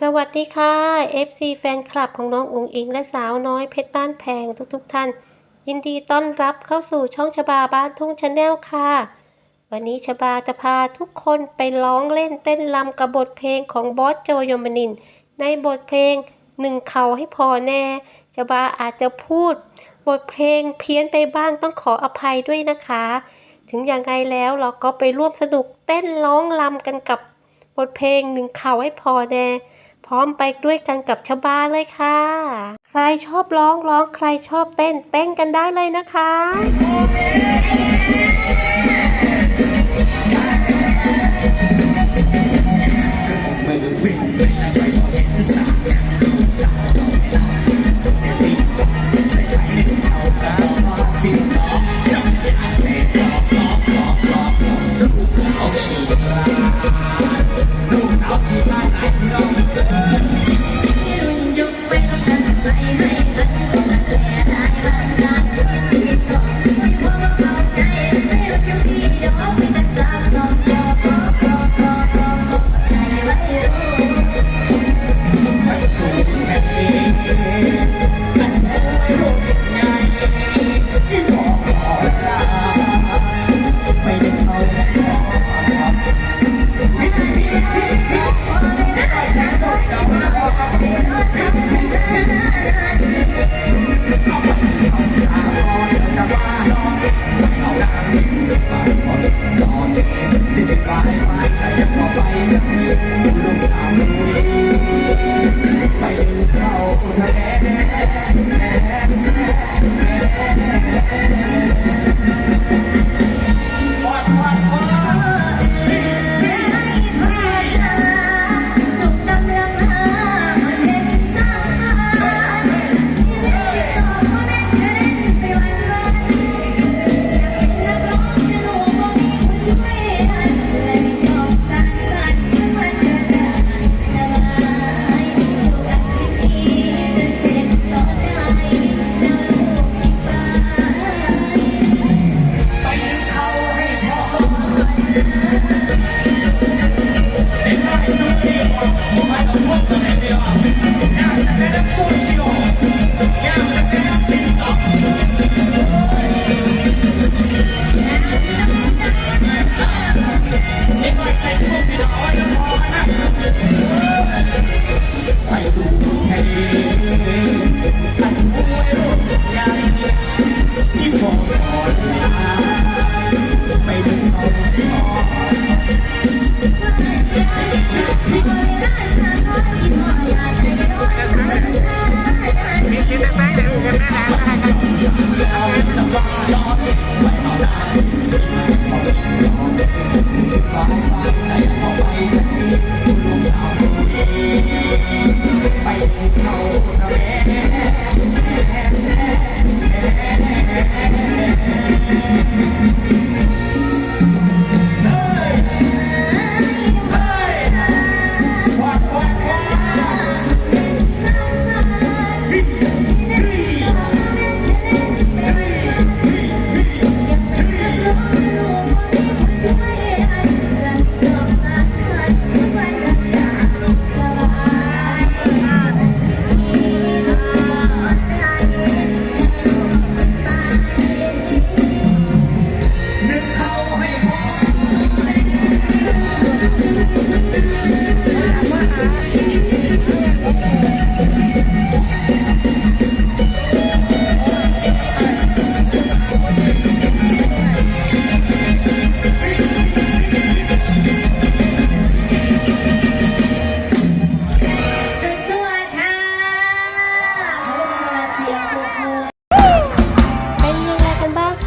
สวัสดีค่ะ FC แฟนคลับของน้องอุ๋งอิงและสาวน้อยเพชรบ้านแพงทุกๆท่าน ยินดีต้อนรับเข้าสู่ช่องชบาบ้านทุ่งชาแนลค่ะ วันนี้ชบาจะพาทุกคนไปร้องเล่นเต้นรำกับบทเพลงของบอสโจยมนิน ในบทเพลงหนึ่งเขาให้พอแน่ชบาอาจจะพูด บทเพลงเพี้ยนไปบ้างต้องขออภัยด้วยนะคะ ถึงอย่างไรแล้วเราก็ไปร่วมสนุกเต้นร้องรำกันกับบทเพลงหนึ่งเขาให้พอแน่ พร้อมไปด้วยกันกับชบาเลยค่ะ ใครชอบร้องร้องใครชอบเต้นเต้นกันได้เลยนะคะรุ่น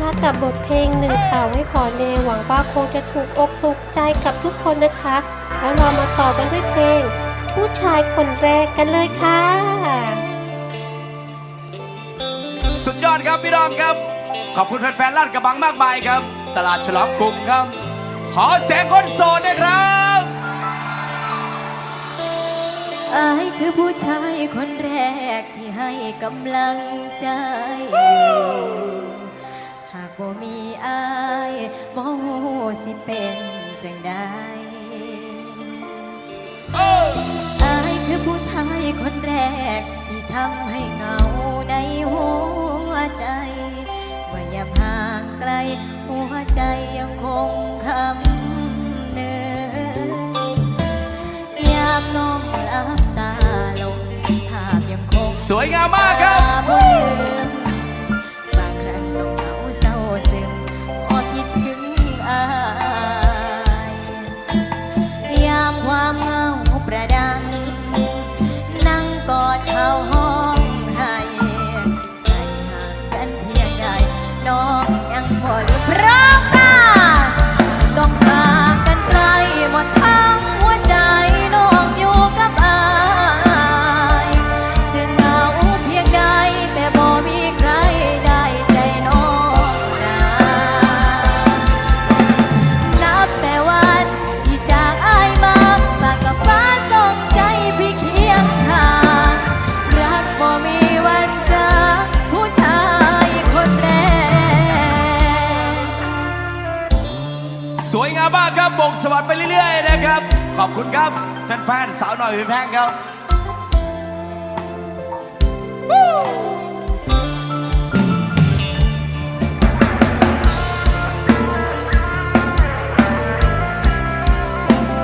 กันบ้างคะกับบทเพลงหนึ่งข่าวให้พอแน่หวังว่าคงจะถูกอกถูกใจกับทุกคนนะคะ แล้วเรามาต่อกันด้วยเพลง ผู้ชายคนแรกกันเลยค่ะ สุดยอดครับพี่น้องครับ ขอบคุณแฟนๆลาดกระบังมากมายครับ ตลาดฉลองกรุงครับ ขอเสียงคนโสดด้วยครับอายคือผู้ชายคนแรกที่ให้กำลังใจ บ่มีอายบ่ฮู้สิเป็นจังใด้อายคือผู้ชายคนแรก ที่ทำให้เหงาในหัวใจว่าอย่าห่างไกล หัวใจยังคงคำเนินยามน้องรับตาลงภาพยังคงสวยงามมากครับ วรรค์ไปเรื่อยๆนะครับ ขอบคุณครับแฟนๆสาวหน่อยพี่แพงครับ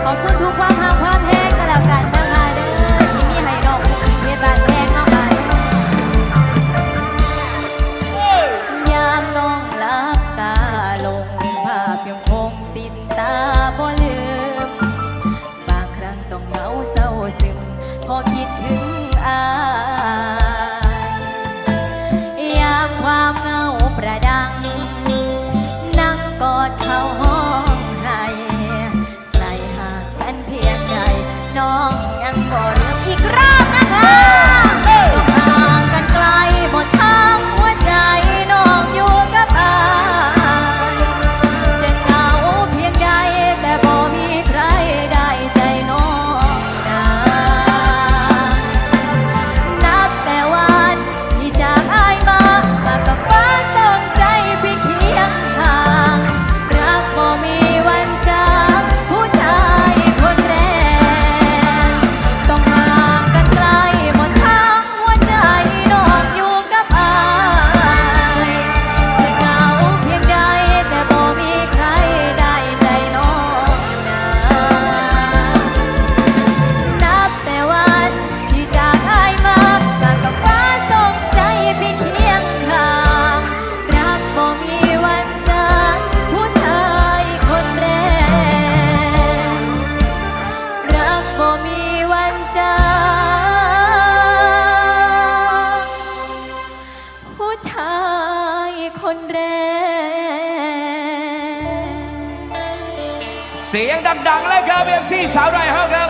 ขอบคุณทุกความหาความแห้งก็แล้วกันนะ เศร้าซึมพอคิดถึงอา คนแรก เสียงดัง ๆ เลยครับเอฟซีสาวไร้ฮาครับ